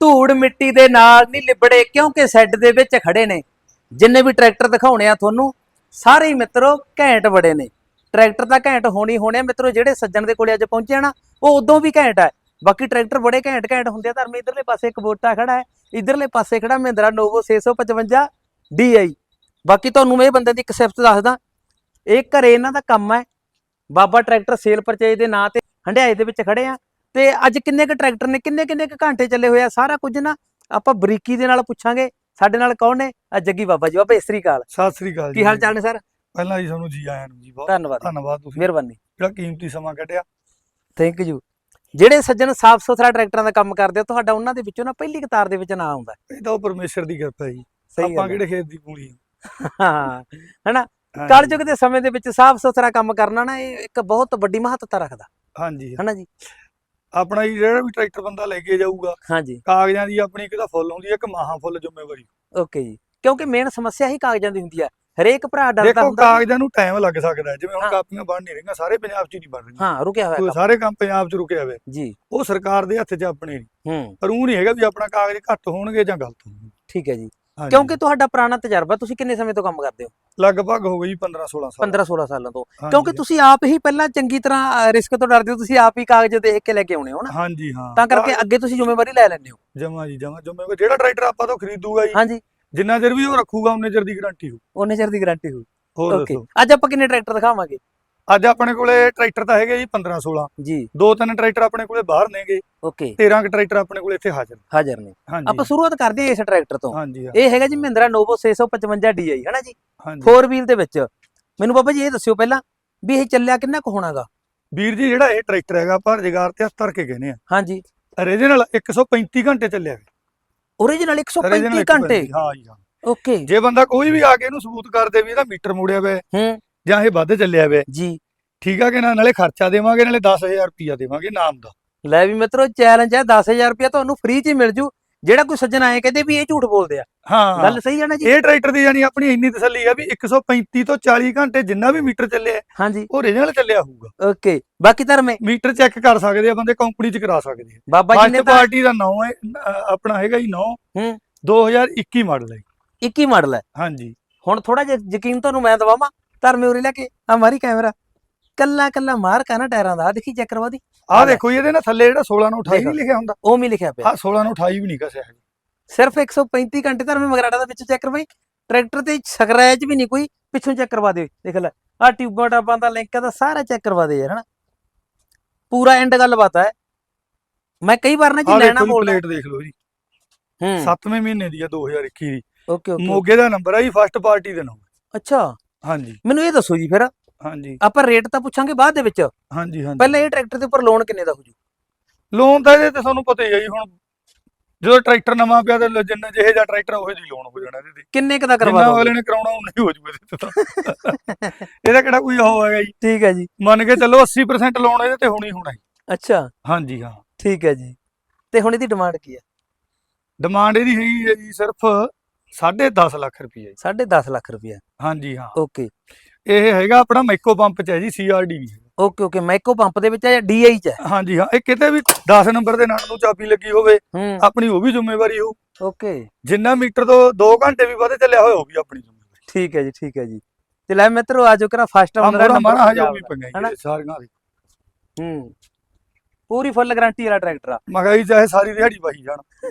ਧੂੜ ਮਿੱਟੀ ਦੇ ਨਾਲ ਨਹੀਂ ਲਿਬੜੇ, ਕਿਉਂਕਿ ਸੈੱਡ ਦੇ ਵਿੱਚ ਖੜੇ ਨੇ। ਜਿੰਨੇ ਵੀ ਟਰੈਕਟਰ ਦਿਖਾਉਣੇ ਆ ਤੁਹਾਨੂੰ, ਸਾਰੇ ਹੀ ਮਿੱਤਰੋ ਘੈਂਟ ਬੜੇ ਨੇ। ਟਰੈਕਟਰ ਤਾਂ ਘੈਂਟ ਹੋਣੀ ਹੋਣੇ ਆ ਮਿੱਤਰੋ, ਜਿਹੜੇ ਸੱਜਣ ਦੇ ਕੋਲੇ ਅੱਜ ਪਹੁੰਚੇ ਆ ਨਾ, ਉਹ ਉਦੋਂ ਵੀ ਘੈਂਟ ਹੈ ਬਾਕੀ ਟਰੈਕਟਰ ਬੜੇ ਘੈਂਟ ਘੈਂਟ ਹੁੰਦੇ ਆ ਧਰਮੇ। ਇਧਰਲੇ ਪਾਸੇ ਇੱਕ ਬੋਟਾ ਖੜਾ ਹੈ, ਇਧਰਲੇ ਪਾਸੇ ਖੜਾ ਮਹਿੰਦਰਾ ਨੋਵੋ 655 DI ਬਾਕੀ ਤੁਹਾਨੂੰ ਮੈਂ ਇਹ ਬੰਦੇ ਦੀ ਇੱਕ ਸਿਫਤ ਦੱਸਦਾ, ਇਹ ਘਰੇ ਇਹਨਾਂ ਦਾ ਕੰਮ ਹੈ। ਬਾਬਾ ਟਰੈਕਟਰ ਸੇਲ ਪਰਚੇਜ ਦੇ ਨਾਂ ਤੇ ਹੰਡਿਆਏ ਦੇ ਵਿੱਚ ਖੜੇ ਆ। ਤੇ ਅੱਜ ਕਿੰਨੇ ਕੁ ਟਰੈਕਟਰ ਨੇ ਕਿੰਨੇ ਕਿੰਨੇ ਕੁ ਘੰਟੇ ਚੱਲੇ ਹੋਏ ਆ ਸਾਰਾ ਕੁਝ ਨਾ ਆਪਾਂ ਬਰੀਕੀ ਦੇ ਨਾਲ ਪੁੱਛਾਂਗੇ। ਸਾਡੇ ਨਾਲ ਕੌਣ ਨੇ? ਆ ਜੱਗੀ ਬਾਬਾ ਜੀ ਬਾਬਾ ਸ੍ਰੀ ਅਕਾਲ। ਸਤਿ ਸ੍ਰੀ ਅਕਾਲ ਕੀ ਹਾਲ ਚਾਲ ਨੇ ਸਰ? ਪਹਿਲਾਂ ਜੀ ਤੁਹਾਨੂੰ ਜੀ ਆਇਆਂ ਨੂੰ ਜੀ ਬਹੁਤ ਧੰਨਵਾਦ ਧੰਨਵਾਦ ਤੁਸੀਂ। ਮਿਹਰਬਾਨੀ। ਜਿਹੜਾ ਕੀਮਤੀ ਸਮਾਂ ਕੱਢਿਆ। ਥੈਂਕ ਯੂ ਜਿਹੜੇ ਸੱਜਣ ਸਾਫ਼ ਸੁਥਰਾ ਟਰੈਕਟਰਾਂ ਦਾ ਕੰਮ ਕਰਦੇ ਆ ਤੁਹਾਡਾ ਉਹਨਾਂ ਦੇ ਵਿੱਚੋਂ ਨਾ ਪਹਿਲੀ ਕਤਾਰ ਦੇ ਵਿੱਚ ਨਾਂ ਆਉਂਦਾ। ਇਹ ਤਾਂ ਉਹ ਪਰਮੇਸ਼ਰ ਦੀ ਕਿਰਪਾ ਜੀ। ਆਪਾਂ। ਕਿਹੜੇ ਖੇਤ ਦੀ ਪੂਰੀ ਹਾਂ। ਹੈਨਾ? ਕਲਯੁਗ ਦੇ ਸਮੇਂ ਦੇ ਵਿੱਚ ਸਾਫ਼ ਸੁਥਰਾ ਕੰਮ ਕਰਨਾ ਨਾ ਇਹ ਇੱਕ ਬਹੁਤ ਵੱਡੀ ਮਹੱਤਤਾ ਰੱਖਦਾ। ਹਾਂਜੀ। ਹੈਨਾ ਜੀ? ਆਪਣਾ ਜੀ ਜਿਹੜਾ ਵੀ ਟਰੈਕਟਰ ਬੰਦਾ ਲੈ ਕੇ ਜਾਊਗਾ ਹਾਂਜੀ। ਕਾਗਜ਼ਾਂ ਦੀ ਆਪਣੀ ਇੱਕ ਤਾਂ ਫੁੱਲ ਹੁੰਦੀ ਹੈ ਇੱਕ ਮਾਹਾਂ ਫੁੱਲ ਜ਼ਿੰਮੇਵਾਰੀ। ਓਕੇ ਜੀ। ਕਿਉਂਕਿ ਮੇਨ ਸਮੱਸਿਆ ਹੀ ਕਾਗਜ਼ਾਂ ਦੀ ਹੁੰਦੀ ਹੈ। ਹਰੇਕ ਭਰਾ ਡਰਦਾ ਦੇਖੋ ਹੁੰਦਾ ਕਾਗਜ਼ਾਂ ਨੂੰ ਟਾਈਮ ਲੱਗ ਸਕਦਾ ਜਿਵੇਂ। ਹੁਣ ਕਾਪੀਆਂ ਬਣ ਨਹੀਂ ਰਹੀਆਂ ਸਾਰੇ ਪੰਜਾਬ 'ਚ ਨਹੀਂ ਬਣ ਰਹੀਆਂ। ਹਾਂ ਰੁਕਿਆ ਹੋਇਆ ਸਾਰੇ ਕੰਮ ਪੰਜਾਬ 'ਚ ਰੁਕੇ ਹੋਏ ਜੀ। ਉਹ ਸਰਕਾਰ ਦੇ ਹੱਥ 'ਚ ਆਪਣੇ ਨਹੀਂ। ਹੂੰ। ਪਰ ਉਹ ਨਹੀਂ ਹੈਗਾ ਵੀ ਆਪਣਾ ਕਾਗਜ਼ ਘੱਟ ਹੋਣਗੇ ਜਾਂ ਗਲਤ ਹੋਣਗੇ। ਠੀਕ ਹੈ ਜੀ। ਕਿਉਂਕਿ ਤੁਹਾਡਾ ਪੁਰਾਣਾ ਤਜਰਬਾ ਤੁਸੀਂ ਕਿੰਨੇ ਸਮੇਂ ਤੋਂ ਕੰਮ ਕਰਦੇ ਹੋ? ਲਗਭਗ ਹੋ ਗਈ 15 16 ਸਾਲ। 15 16 ਸਾਲਾਂ ਤੋਂ। ਕਿਉਂਕਿ ਤੁਸੀਂ ਆਪ ਹੀ ਪਹਿਲਾਂ ਚੰਗੀ ਤਰ੍ਹਾਂ ਰਿਸਕ ਤੋਂ ਡਰਦੇ ਹੋ ਤੁਸੀਂ ਆਪ ਹੀ ਕਾਗਜ਼ ਦੇਖ ਕੇ ਲੈ ਕੇ ਆਉਣੇ ਹੋ ਨਾ। ਹਾਂਜੀ ਹਾਂ। ਤਾਂ ਕਰਕੇ ਅੱਗੇ ਤੁਸੀਂ ਜ਼ਿੰਮੇਵਾਰੀ ਲੈ ਲੈਂਦੇ ਹੋ। ਜਮਾ ਜੀ ਜਮਾ। ਜ਼ਿੰਮੇਵਾਰੀ ਜਿਹੜਾ ਟਰੈਕਟਰ ਆਪਾਂ ਤੋਂ ਖਰੀਦੂਗਾ ਜੀ ਹਾਂਜੀ। ਜਿੰਨਾ ਚਿਰ ਵੀ ਉਹ ਰੱਖੂਗਾ ਉਹਨੇ ਚਿਰ ਦੀ ਗਾਰੰਟੀ ਹੋ ਉਹਨੇ ਚਿਰ ਦੀ ਗਾਰੰਟੀ ਹੋਰ ਓਕੇ ਦੱਸੋ। ਅੱਜ ਆਪਾਂ ਕਿੰਨੇ ਟਰੈਕਟਰ ਦਿਖਾਵਾਂਗੇ? ਅੱਜ ਆਪਣੇ ਕੋਲੇ ਟਰੈਕਟਰ ਤਾਂ ਹੈਗੇ ਜੀ 15 16 ਜੀ। ਦੋ ਤਿੰਨ ਟਰੈਕਟਰ ਆਪਣੇ ਕੋਲੇ ਬਾਹਰ ਨੇਗੇ। ਓਕੇ। 13 ਕੁ ਟਰੈਕਟਰ ਆਪਣੇ ਕੋਲੇ ਇੱਥੇ ਹਾਜ਼ਰ। ਹਾਜ਼ਰ ਨੇ। ਆਪਾਂ ਸ਼ੁਰੂਆਤ ਕਰਦੇ ਹਾਂ ਇਸ ਟਰੈਕਟਰ ਤੋਂ। ਹਾਂਜੀ ਹਾਂ, ਇਹ ਹੈਗਾ ਜੀ ਮਹਿੰਦਰਾ ਨੋਵੋ 655 DI ਹੈਨਾ ਜੀ? ਹਾਂਜੀ। 4 ਵੀਲ ਦੇ ਵਿੱਚ। ਮੈਨੂੰ ਬਾਬਾ ਜੀ ਇਹ ਦੱਸਿਓ ਪਹਿਲਾਂ ਵੀ ਇਹ ਚੱਲਿਆ ਕਿੰਨਾ ਕੁ ਹੋਣਾਗਾ ਵੀਰ ਜੀ ਜਿਹੜਾ ਇਹ ਟਰੈਕਟਰ ਹੈਗਾ ਆਪਾਂ ਰੁਜ਼ਗਾਰ ਤੇ ਹੱਥ ਧਰ ਕੇ ਕਹਿੰਦੇ ਆ ਹਾਂਜੀ। ਓਰੀਜਨਲ 135 ਘੰਟੇ ਚੱਲਿਆ ਓਰੀਜਨਲ Original 135 ਘੰਟੇ? ਹਾਂ ਜੀ ਹਾਂ। ਓਕੇ। ਜੇ ਬੰਦਾ ਕੋਈ ਵੀ ਆ ਕੇ ਇਹਨੂੰ ਸਬੂਤ ਕਰ ਦੇ ਵੀ ਇਹਦਾ ਮੀਟਰ ਮੁੜਿਆ ਹੋਇਆ ਹੈ ਹੂੰ। ਜਾਂ ਇਹ ਵੱਧ ਚੱਲਿਆ ਹੈ, ਜੀ। ਠੀਕ ਆ ਕਿ ਨਾ? ਨਾਲੇ ਖਰਚਾ ਦੇਵਾਂਗੇ ਨਾਲੇ 10000 ਰੁਪਿਆ ਦੇਵਾਂਗੇ ਨਾਮ ਦਾ। ਲੈ ਵੀ ਮਿੱਤਰੋ ਚੈਲੰਜ ਹੈ 10000 ਰੁਪਇਆ ਤੁਹਾਨੂੰ ਫ੍ਰੀ ਚ ਹੀ ਮਿਲ ਜੂ। ਜਿਹੜਾ ਕੋਈ ਸੱਜਣ ਆਏ ਕਹਿੰਦੇ ਵੀ ਇਹ ਝੂਠ ਬੋਲਦੇ ਆ। ਹਾਂ। ਗੱਲ ਸਹੀ ਹੈ ਨਾ ਜੀ? ਇਹ ਟਰੈਕਟਰ ਦੀ ਜਾਨੀ ਆਪਣੀ ਇੰਨੀ ਤਸੱਲੀ ਆ ਵੀ 135 ਤੋਂ 40 ਘੰਟੇ ਜਿੰਨਾ ਵੀ ਮੀਟਰ ਚੱਲਿਆ ਹਾਂਜੀ। ਉਹ ਓਰੀਜਨਲ ਚੱਲਿਆ ਹੋਊਗਾ। ਓਕੇ ਬਾਕੀ ਧਰਮੇ ਮੀਟਰ ਚੈੱਕ ਕਰ ਸਕਦੇ ਆ ਬੰਦੇ ਕੰਪਨੀ ਚ ਕਰਾ ਸਕਦੇ ਆ। ਬਾਬਾ ਜੀ ਨੇ ਪਾਰਟੀ ਦਾ ਨਾਮ ਹੈ ਆਪਣਾ ਹੈਗਾ ਜੀ 9 ਹੂੰ। 2021 ਮਾਡਲ ਹੈ। 21 ਮਾਡਲ ਹੈ। ਹਾਂਜੀ। ਹੁਣ ਥੋੜਾ ਜਿਹਾ ਯਕੀਨ ਤੁਹਾਨੂੰ ਮੈਂ ਦਵਾਵਾਂ। ਧਰਮੇ ਉਰੇ ਲੈ ਕੇ ਆ ਮਾਰੀ ਕੈਮਰਾ ਕੱਲਾ ਕੱਲਾ ਮਾਰ ਕਾ ਨਾ ਟਾਇਰਾਂ ਦਾ? ਆਹ ਦੇਖੀ ਚੈੱਕ ਕਰਵਾ ਦੀ ਆਹ ਦੇਖੋ ਜੀ, ਇਹਦੇ ਨਾਲ ਥੱਲੇ ਜਿਹੜਾ 16 ਨੂੰ 28 ਦੇਖ। ਨਹੀਂ ਲਿਖਿਆ ਹੁੰਦਾ। ਉਹ ਵੀ ਲਿਖਿਆ ਪਿਆ। ਹਾਂ 16 ਨੂੰ 28 ਵੀ ਨਹੀਂ ਕਸਿਆ ਹੈ ਸਿਰਫ 135 ਘੰਟੇ ਧਰਮੇ ਮਗਰਾੜਾ ਦਾ ਵਿੱਚ ਚੈੱਕ ਕਰਵਾਈ। ਟਰੈਕਟਰ ਤੇ ਸਕ੍ਰੈਚ ਵੀ ਨਹੀਂ ਕੋਈ ਪਿੱਛੋਂ ਚੈੱਕ ਕਰਵਾ ਦਿਓ। ਦੇਖ ਲੈ ਆ ਟਿਊਬਾਂ ਟਾਬਾਂ ਦਾ ਲਿੰਕ ਦਾ ਸਾਰਾ ਚੈੱਕ ਕਰਵਾ ਦੇ ਯਾਰ ਹਨਾ? ਪੂਰਾ ਐਂਡ ਗੱਲਬਾਤ ਹੈ ਮੈਂ ਕਈ ਵਾਰ ਨਾ ਜੀ ਆਹ ਲੈਣਾ ਦੇਖੋ ਜੀ ਬੋਲਦਾ। ਪਲੇਟ ਦੇਖ ਲਓ ਜੀ। ਹੂੰ। 7ਵੇਂ ਮਹੀਨੇ ਦੀ ਆ 2021 ਦੀ। ਓਕੇ ਓਕੇ ਮੋਗੇ ਦਾ ਨੰਬਰ ਆ ਜੀ ਫਸਟ ਪਾਰਟੀ ਦੇ ਨਾਮ ਅੱਛਾ। ਹਾਂਜੀ। ਮੈਨੂੰ ਇਹ ਦੱਸੋ ਜੀ ਫਿਰ। ਹਾਂਜੀ। ਆਪਾਂ ਰੇਟ ਤਾਂ ਪੁੱਛਾਂਗੇ ਬਾਅਦ ਦੇ ਵਿੱਚ। ਹਾਂਜੀ ਹਾਂਜੀ। ਪਹਿਲਾਂ ਇਹ ਟਰੈਕਟਰ ਦੇ ਉੱਪਰ ਲੋਨ ਕਿੰਨੇ ਦਾ ਹੋ ਜੂ ਲੋਨ ਤਾਂ ਇਹਦੇ ਤੇ ਤੁਹਾਨੂੰ ਪਤਾ ਹੀ ਆ ਜੀ ਹੁਣ। ਜਦੋਂ ਟਰੈਕਟਰ ਨਵਾਂ ਪਿਆ ਤੇ ਜਿੰਨਾ ਜਿਹੇ ਜਿਹਾ ਟਰੈਕਟਰ ਉਹੇ ਜਿਹੀ ਲੋਨ ਹੋ ਜਾਣਾ ਇਹਦੇ ਤੇ। ਕਿੰਨੇ ਕ ਦਾ ਕਰਵਾ ਦੋਗੇ? ਅਗਲੇ ਨੇ ਕਰਾਉਣਾ ਉਹ ਨਹੀਂ ਹੋ ਜੂ ਇਹਦੇ ਤੇ ਇਹਦਾ ਕਿਹੜਾ ਕੋਈ ਉਹ ਹੈਗਾ ਜੀ? ਠੀਕ ਹੈ ਜੀ। ਮੰਨ ਕੇ ਚੱਲੋ 80% ਲੋਨ ਇਹਦੇ ਤੇ ਹੋਣੀ ਹੋਣਾ ਜੀ। ਅੱਛਾ। ਹਾਂਜੀ ਹਾਂ। ਠੀਕ ਹੈ ਜੀ। ਤੇ ਹੁਣ ਇਹਦੀ ਡਿਮਾਂਡ ਕੀ ਹੈ? ਡਿਮਾਂਡ ਇਹਦੀ ਹੈਗੀ ਹੈ ਜੀ ਸਿਰਫ 10.5 ਲੱਖ ਰੁਪਏ ਜੀ। 10.5 ਲੱਖ ਰੁਪਇਆ ਹਾਂਜੀ ਹਾਂ। ਓਕੇ। ਇਹ ਹੈਗਾ ਆਪਣਾ ਮਾਈਕੋ ਪੰਪ ਚ ਹੈ ਜੀ ਸੀਆਰਡੀ ਵੀ। Okay okay. ਮਾਈਕੋ ਪੰਪ ਦੇ ਵਿੱਚ ਹੈ ਜਾਂ ਡੀਆਈ ਚ ਹੈ? ਹਾਂਜੀ ਹਾਂ। ਇਹ ਕਿਤੇ ਵੀ 10 ਨੰਬਰ ਦੇ ਨਾਲ ਨੂੰ ਚਾਬੀ ਲੱਗੀ ਹੋਵੇ ਹੂੰ। ਆਪਣੀ ਉਹ ਵੀ ਜ਼ਿੰਮੇਵਾਰੀ ਹੋ ਓਕੇ। ਜਿੰਨਾ ਮੀਟਰ ਤੋਂ 2 ਘੰਟੇ ਵੀ ਵੱਧ ਚੱਲਿਆ ਹੋਇਆ ਉਹ ਵੀ ਆਪਣੀ ਜ਼ਿੰਮੇਵਾਰੀ। ਠੀਕ ਹੈ ਜੀ ਠੀਕ ਹੈ ਜੀ। ਤੇ ਲੈ ਮਿੱਤਰੋ ਆਜੋ ਕਰਾ ਫਸਟ ਆਉਂਦਾ ਨੰਬਰ ਵੀ ਪੰਗਾ ਹਨਾ? ਜੀ ਸਾਰੀਆਂ ਦੇ। ਹੂੰ। ਪੂਰੀ ਫੁੱਲ ਗਾਰੰਟੀ ਵਾਲਾ ਟਰੈਕਟਰ ਆ। ਮਗਾਈ ਚਾਹੇ ਸਾਰੀ ਦਿਹਾੜੀ ਵਹੀ ਜਾਣ।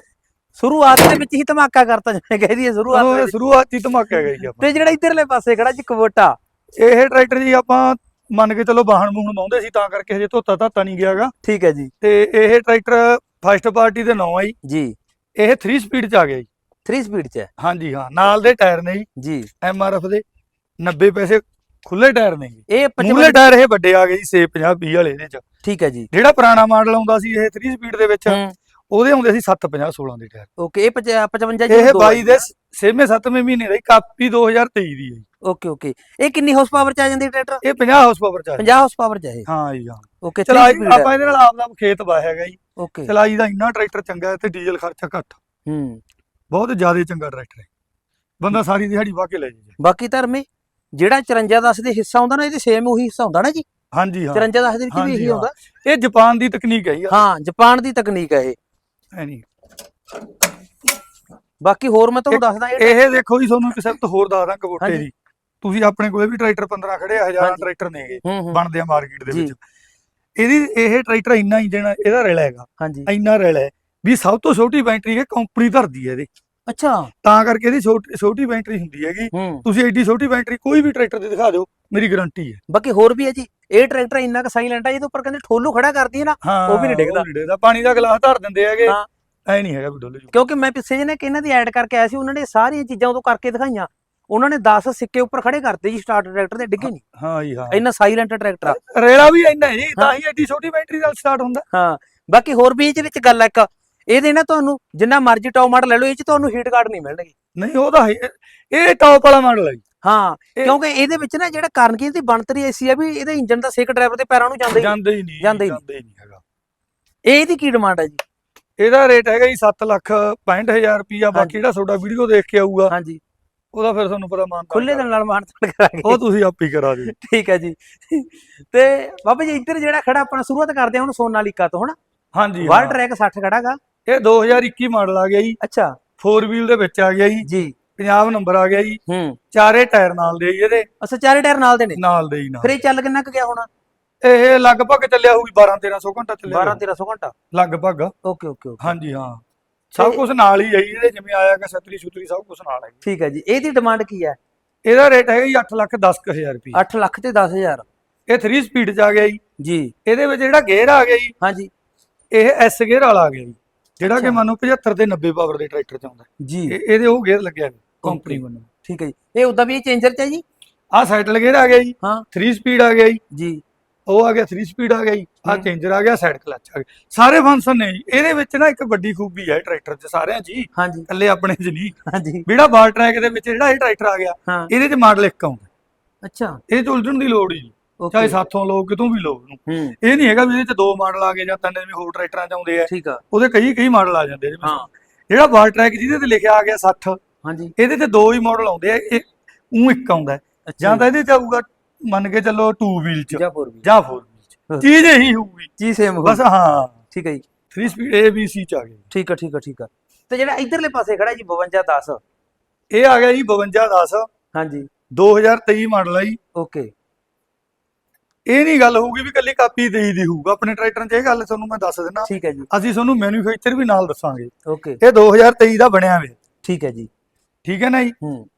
ਸ਼ੁਰੂਆਤ ਦੇ ਵਿੱਚ ਹੀ ਧਮਾਕਾ ਕਰਤਾ ਜਿਵੇਂ ਕਹਿ ਦਈਏ ਸ਼ੁਰੂਆਤ ਦੇ ਉਹ ਵਿੱਚ। ਸ਼ੁਰੂਆਤ ਹੀ ਧਮਾਕਾ ਗਈ ਆਪਾਂ। ਤੇ ਜਿਹੜਾ ਇਧਰਲੇ ਪਾਸੇ ਖੜਾ ਜੀ ਕਵੋਟਾ ਇਹ ਟਰੈਕਟਰ ਜੀ ਆਪਾਂ ਮੰਨ ਕੇ ਚੱਲੋ ਵਾਹਣ ਮੂਹਣ ਮਾਉਂਦੇ ਸੀ ਤਾਂ ਕਰਕੇ ਹਜੇ ਧੋਤਾ ਧਾਤਾ ਨਹੀਂ ਗਿਆਗਾ। ਠੀਕ ਹੈ ਜੀ। ਤੇ ਇਹ ਟਰੈਕਟਰ ਫਸਟ ਪਾਰਟੀ ਦੇ ਨਾਂ ਆ ਜੀ। ਜੀ। ਇਹ 3 ਸਪੀਡ ਚ ਆ ਗਿਆ ਜੀ। 3 ਸਪੀਡ ਚ ਹੈ। ਹਾਂਜੀ ਹਾਂ ਨਾਲ ਦੇ ਟਾਇਰ ਨੇ ਜੀ। ਜੀ। ਐਮਆਰਐਫ ਦੇ 90 ਪੈਸੇ ਖੁੱਲੇ ਟਾਇਰ ਨੇ ਜੀ। ਇਹ 55 ਟਾਇਰ ਇਹ ਵੱਡੇ ਆ ਗਏ ਜੀ 650 20 ਵਾਲੇ ਇਹਦੇ ਚ। ਠੀਕ ਹੈ ਜੀ। ਜਿਹੜਾ ਪੁਰਾਣਾ ਮਾਡਲ ਆਉਂਦਾ ਸੀ ਇਹ 3 ਸਪੀਡ ਦੇ ਵਿੱਚ ਹੂੰ। ਉਹਦੇ ਹੁੰਦੇ ਸੀ 750 16 ਦੇ ਟਾਇਰ। ਓਕੇ ਇਹ 55 ਜੀ ਇਹ 22 ਦੇ 6ਵੇਂ 7ਵੇਂ ਮਹੀਨੇ ਦਾ ਜੀ, ਕਾਪੀ 2023 ਦੀ ਹੈ ਜੀ। ਓਕੇ ਓਕੇ ਇਹ ਕਿੰਨੀ ਹਾਰਸ ਪਾਵਰ ਚ ਆ ਜਾਂਦੀ ਟਰੈਕਟਰ? ਇਹ 50 ਹਾਰਸ ਪਾਵਰ ਚ ਆ 50 ਹਾਰਸ ਪਾਵਰ ਚ ਹੈ ਹਾਂ ਜੀ ਹਾਂ। ਓਕੇ ਚਲਾਈ ਆਪਾਂ ਇਹਦੇ ਨਾਲ ਆਪਦਾ ਖੇਤ ਵਾਹਿਆ ਹੈਗਾ ਜੀ। ਓਕੇ ਚਲਾਈ ਦਾ ਇੰਨਾ ਟਰੈਕਟਰ ਚੰਗਾ ਹੈ ਤੇ ਡੀਜ਼ਲ ਖਰਚਾ ਘੱਟ। ਹੂੰ। ਬਹੁਤ ਜ਼ਿਆਦਾ ਚੰਗਾ ਟਰੈਕਟਰ ਹੈ। ਬੰਦਾ ਸਾਰੀ ਦਿਹਾੜੀ ਵਾਹ ਕੇ ਲੈ ਜਾਏ। ਬਾਕੀ ਧਰਮੇ ਜਿਹੜਾ 54 10 ਦੇ ਹਿੱਸਾ ਹੁੰਦਾ ਨਾ ਇਹਦੇ ਸੇਮ ਉਹੀ ਹਿੱਸਾ ਹੁੰਦਾ ਨਾ ਜੀ? ਹਾਂਜੀ ਹਾਂ। 54 10 ਦੇ ਵਿੱਚ ਵੀ ਇਹੀ। ਹੁੰਦਾ ਇਹ ਜਾਪਾਨ ਦੀ ਤਕਨੀਕ ਹੈ ਜੀ। ਹਾਂ ਜਾਪਾਨ ਦੀ ਤਕਨੀਕ ਹੈ ਇਹ। ਨਹੀਂ। ਬਾਕੀ ਹੋਰ ਮੈਂ ਤੁਹਾਨੂੰ ਦੱਸਦਾ ਇਹ ਇਹ ਦੇਖੋ ਜੀ ਤੁਹਾਨੂੰ ਕਿਸੇ ਤੋਂ ਹੋਰ ਦੱਸਦਾ ਕਬੋਟੇ। ਦੀ ਤੁਸੀਂ ਆਪਣੇ ਕੋਲੇ ਵੀ ਟਰੈਕਟਰ 15 ਖੜੇ ਆ ਹਜ਼ਾਰਾਂ ਹਾਂਜੀ। ਟਰੈਕਟਰ ਨੇਗੇ ਬਣਦੇ ਆ ਮਾਰਕੀਟ ਦੇ। ਵਿੱਚ। ਇਹਦੀ ਇਹ ਟਰੈਕਟਰ ਇੰਨਾ ਇੰਜਣ ਇਹਦਾ ਰੇਲਾ ਹੈਗਾ। ਹਾਂਜੀ। ਇੰਨਾ ਰੇਲਾ ਹੈ ਵੀ ਸਭ ਤੋਂ ਛੋਟੀ ਬੈਟਰੀ ਹੈ ਕੰਪਨੀ ਧਰਦੀ ਹੈ ਇਹਦੇ। ਅੱਛਾ। ਤਾਂ ਕਰਕੇ ਇਹਦੀ ਛੋਟੀ ਛੋਟੀ ਬੈਟਰੀ ਹੁੰਦੀ ਹੈਗੀ। ਤੁਸੀਂ ਐਡੀ ਛੋਟੀ ਬੈਟਰੀ ਕੋਈ ਵੀ ਟਰੈਕਟਰ ਤੇ ਦਿਖਾ ਦਿਓ ਮੇਰੀ ਗਾਰੰਟੀ ਹੈ। ਬਾਕੀ ਹੋਰ ਵੀ ਹੈ ਜੀ? ਇਹ ਟਰੈਕਟਰ ਇੰਨਾ ਕੁ ਸਾਇਲੈਂਟ ਹੈ ਜਿਹਦੇ ਉੱਪਰ ਕਹਿੰਦੇ ਠੋਲੂ ਖੜਾ ਕਰਦੀ ਹੈ ਨਾ ਉਹ ਵੀ ਨੀ ਡਿੱਗਦਾ। ਡਿੱਗਦਾ। ਪਾਣੀ ਦਾ ਗਲਾਸ ਧਰ ਦਿੰਦੇ ਹੈਗੇ। ਐ ਨਹੀਂ ਹੈਗਾ ਵੀ ਡੁੱਲ ਕਿਉਂਕਿ ਮੈਂ ਪਿੱਛੇ ਜਿਹੇ ਨੇ ਕਿ ਇਹਨਾਂ ਦੀ ਐਡ ਕਰਕੇ ਆਇਆ ਸੀ ਉਹਨਾਂ ਨੇ ਸਾਰੀਆਂ ਚੀਜ਼ਾਂ ਉਦੋਂ ਕਰਕੇ ਦਿਖਾਈਆਂ। ਉਹਨਾਂ ਨੇ 10 ਸਿੱਕੇ ਉੱਪਰ ਖੜੇ ਕਰਤੇ ਜੀ ਸਟਾਰਟ ਟਰੈਕਟਰ ਦੇ ਡਿੱਗੇ ਨਹੀਂ। ਹਾਂ ਜੀ ਹਾਂ। ਇੰਨਾ ਸਾਇਲੈਂਟ ਟਰੈਕਟਰ ਆ। ਰੇਲਾ ਵੀ ਇੰਨਾ ਜੀ ਤਾਂ ਹੀ। ਐਡੀ ਛੋਟੀ ਬੈਟਰੀ ਨਾਲ ਸਟਾਰਟ ਹੁੰਦਾ। ਹਾਂ ਬਾਕੀ ਹੋਰ ਵੀ ਇਹਦੇ ਵਿੱਚ ਗੱਲ ਆ ਇੱਕ। ਇਹਦੇ ਨਾ ਤੁਹਾਨੂੰ ਜਿੰਨਾ ਮਰਜ਼ੀ ਟੌਪ ਮਾਡਲ ਲੈ ਲਓ ਇਹ ਚ ਤੁਹਾਨੂੰ ਹੀਟ ਗਾਰਡ ਨਹੀਂ ਮਿਲਣਗੇ। ਨਹੀਂ ਉਹ ਤਾਂ ਇਹ ਟੌਪ ਵਾਲਾ ਮਾਡਲ ਹੈ ਜੀ। ਹਾਂ ਕਿਉਂਕਿ ਇਹਦੇ ਵਿੱਚ ਨਾ ਜਿਹੜਾ ਕਾਰਨ ਦੀ ਬਣਤਰੀ ਐਸੀ ਆ ਵੀ ਇਹਦੇ ਇੰਜਨ ਦਾ ਸੇਕ ਡਰਾਈਵਰ ਦੇ ਪੈਰਾਂ ਨੂੰ ਜਾਂਦਾ। ਜਾਂਦੇ ਹੀ ਨਹੀਂ ਜਾਂਦੇ ਹੀ ਨਹੀਂ। ਹੈਗਾ। ਇਹ ਇਹਦੀ ਕੀ ਡਿਮਾਂਡ ਹੈ ਜੀ? ਇਹਦਾ ਰੇਟ ਹੈਗਾ ਜੀ 7 ਲੱਖ 65000 ਰੁਪਿਆ ਬਾਕੀ ਜਿਹੜਾ ਤੁਹਾਡਾ ਵੀਡੀਓ ਦੇਖ ਕੇ ਆਊਗਾ ਹਾਂਜੀ। ਉਹਦਾ ਫਿਰ ਤੁਹਾਨੂੰ ਪਤਾ ਮਾਨ ਖੁੱਲੇ ਦਿਲ ਨਾਲ ਮਾਨ ਤਾਨ ਕਰਾਂਗੇ। ਉਹ ਤੁਸੀਂ ਆਪ ਹੀ ਕਰਾ ਦਿਓ। ਠੀਕ ਹੈ ਜੀ। ਤੇ ਬਾਬਾ ਜੀ ਇੱਧਰ ਜਿਹੜਾ ਖੜਾ ਆਪਣਾ ਸ਼ੁਰੂਆਤ ਕਰਦੇ ਹਾਂ ਹੁਣ ਸੋਨਾਲੀਕਾ ਤੋਂ ਹਨਾ? ਹਾਂਜੀ ਵਾਰ। ਟਰੈਕ 60 ਖੜਾਗਾ ਇਹ 2021 ਮਾਡਲ ਆ ਗਿਆ ਜੀ। ਅੱਛਾ। 4 ਵੀਲ ਦੇ ਵਿੱਚ ਆ ਗਿਆ ਜੀ। ਜੀ। ਪੰਜਾਬ ਨੰਬਰ ਆ ਗਿਆ ਜੀ। ਹੂੰ। ਚਾਰੇ ਟਾਇਰ ਨਾਲ ਦੇ ਜੀ ਇਹਦੇ। ਅੱਛਾ ਚਾਰੇ ਟਾਇਰ ਨਾਲ ਦੇ ਨੇ? ਨਾਲ ਦੇ ਜੀ ਨਾਲ ਫਿਰ ਇਹ ਚੱਲ ਕਿੰਨਾ ਕੁ ਗਿਆ ਹੋਣਾ? ਇਹ ਲਗਭਗ ਚੱਲਿਆ ਹੋਊਗੀ 12 1300 ਘੰਟਾ ਚੱਲਿਆ 12 1300 ਘੰਟਾ? ਲਗਭਗ। Okay okay okay. ਹਾਂਜੀ ਹਾਂ। ਸਭ ਕੁਝ ਨਾਲ ਹੀ ਹੈ ਜੀ ਇਹਦੇ ਜਿਵੇਂ ਆਇਆਗਾ ਛਤਰੀ ਛੁਤਰੀ ਸਭ ਕੁਝ ਨਾਲ ਹੈ। ਠੀਕ ਹੈ ਜੀ। ਇਹਦੀ ਡਿਮਾਂਡ ਕੀ ਹੈ? ਇਹਦਾ ਰੇਟ ਹੈਗਾ ਜੀ 8 ਲੱਖ 10000 ਰੁਪਏ 8 ਲੱਖ ਤੇ 10000 ਇਹ 3 ਸਪੀਡ ਚ ਆ ਗਿਆ ਜੀ। ਜੀ। ਇਹਦੇ ਵਿੱਚ ਜਿਹੜਾ ਗੇਅਰ ਆ ਗਿਆ ਜੀ ਹਾਂਜੀ। ਇਹ ਐਸ ਗੇਅਰ ਵਾਲਾ ਆ ਗਿਆ ਜੀ। ਜਿਹੜਾ ਕਿ। ਮੰਨ ਲਓ 75 ਤੇ 90 ਪਾਵਰ ਦੇ ਟਰੈਕਟਰ ਚ ਆਉਂਦਾ। ਜੀ। ਇਹ- ਇਹਦੇ ਉਹ ਗੇਅਰ ਲੱਗਿਆ ਕੰਪਨੀ. ਵੱਲੋਂ। ਠੀਕ ਹੈ ਜੀ। ਇਹ ਉਦਾਂ ਵੀ ਇਹ ਚੇਂਜਰ ਚ ਹੈ ਜੀ? ਆਹ ਸਾਈਕਲ ਗੇਅਰ ਆ ਗਿਆ ਜੀ। ਹਾਂ। 3 ਸਪੀਡ ਆ ਗਿਆ ਜੀ। ਜੀ। ਉਹ ਆ ਗਿਆ 3 ਸਪੀਡ ਆ ਗਿਆ ਜੀ। ਹੂੰ। ਚੇਂਜਰ ਆ ਗਿਆ ਸਾਈਡ ਕਲਚ ਆ ਗਿਆ। ਸਾਰੇ ਫੰਕਸ਼ਨ ਨੇ ਜੀ। ਇਹਦੇ ਵਿੱਚ ਨਾ ਇੱਕ ਵੱਡੀ ਖੂਬੀ ਹੈ ਟਰੈਕਟਰ 'ਚ ਸਾਰਿਆਂ 'ਚ ਹੀ ਹਾਂਜੀ। ਇਕੱਲੇ ਆਪਣੇ 'ਚ ਨਹੀਂ। ਹਾਂਜੀ। ਜਿਹੜਾ ਬਾਲ ਟਰੈਕ ਦੇ ਵਿੱਚ ਜਿਹੜਾ ਇਹ ਟਰੈਕਟਰ ਆ ਗਿਆ ਇਹਦੇ 'ਚ ਮਾਡਲ ਇੱਕ ਆਉਂਦਾ। ਅੱਛਾ। ਇਹ 'ਚ ਉਲਝਣ ਦੀ ਲੋੜ ਹੀ ਚਾਹੇ ਸਾਥੋਂ ਲੋ ਕਿਤੋਂ ਵੀ ਲੋ ਹੂੰ। ਇਹ ਨਹੀਂ ਹੈਗਾ ਵੀ ਇਹਦੇ 'ਚ ਦੋ ਮਾਡਲ ਆ ਗਏ ਜਾਂ ਤਿੰਨ ਜਿਵੇਂ ਹੋਰ ਟਰੈਕਟਰਾਂ 'ਚ ਆਉਂਦੇ ਆ। ਠੀਕ ਆ। ਉਹਦੇ ਕਈ ਕਈ ਮਾਡਲ ਆ ਜਾਂਦੇ ਜਿਵੇਂ ਹਾਂ। ਜਿਹੜਾ ਬਾਲ ਟਰੈਕ ਜਿਹਦੇ ਤੇ ਲਿਖਿਆ ਆ ਗਿਆ 60 ਹਾਂਜੀ। ਇਹਦੇ 'ਚ ਦੋ ਹੀ ਮਾਡਲ ਆਉਂਦੇ ਆ ਇਹ ਉਹ ਇੱਕ ਆਉਂਦਾ ਹੈ। ਜਾਂ। ਤਾਂ ਇਹਦੇ 'ਚ ਆਊਗਾ ਮੰਨ ਕੇ ਚੱਲੋ 2 ਵੀਲ 'ਚ। ਜਾਂ ਫੋਰ ਵੀ ਜਾਂ 4 ਵੀਲ 'ਚ। ਚੀਜ਼ ਇਹੀ ਹੋਊਗੀ। ਜੀ ਸੇਮ ਬਸ ਹਾਂ। ਠੀਕ ਹੈ ਜੀ। 3 ਸਪੀਡ A B C 'ਚ ਆ ਗਏ। ਠੀਕ ਆ ਠੀਕ ਆ ਠੀਕ ਆ ਤੇ ਜਿਹੜਾ ਇਧਰਲੇ ਪਾਸੇ ਖੜਾ ਜੀ 52 10 ਇਹ ਆ ਗਿਆ ਜੀ 52 10 ਹਾਂਜੀ। 2023 ਮਾਡਲ ਹੈ ਜੀ। ਓਕੇ। ਇਹ ਨਹੀਂ ਗੱਲ ਹੋਊਗੀ ਵੀ ਕੱਲੀ ਕਾਪੀ ਦੇਈ ਦੀ ਹੋਊਗਾ। ਆਪਣੇ ਟਰੈਕਟਰਾਂ 'ਚ ਇਹ ਗੱਲ ਤੁਹਾਨੂੰ ਮੈਂ ਦੱਸ ਦਿੰਦਾ। ਠੀਕ ਹੈ ਜੀ। ਅਸੀਂ ਤੁਹਾਨੂੰ ਮੈਨੂਫੈਕਚਰ ਵੀ ਨਾਲ ਦੱਸਾਂਗੇ। ਓਕੇ। ਇਹ 2023 ਦਾ ਬਣਿਆ ਹੋਇਆ ਠੀਕ ਹੈ ਜੀ। ਠੀਕ ਹੈ ਨਾ ਜੀ?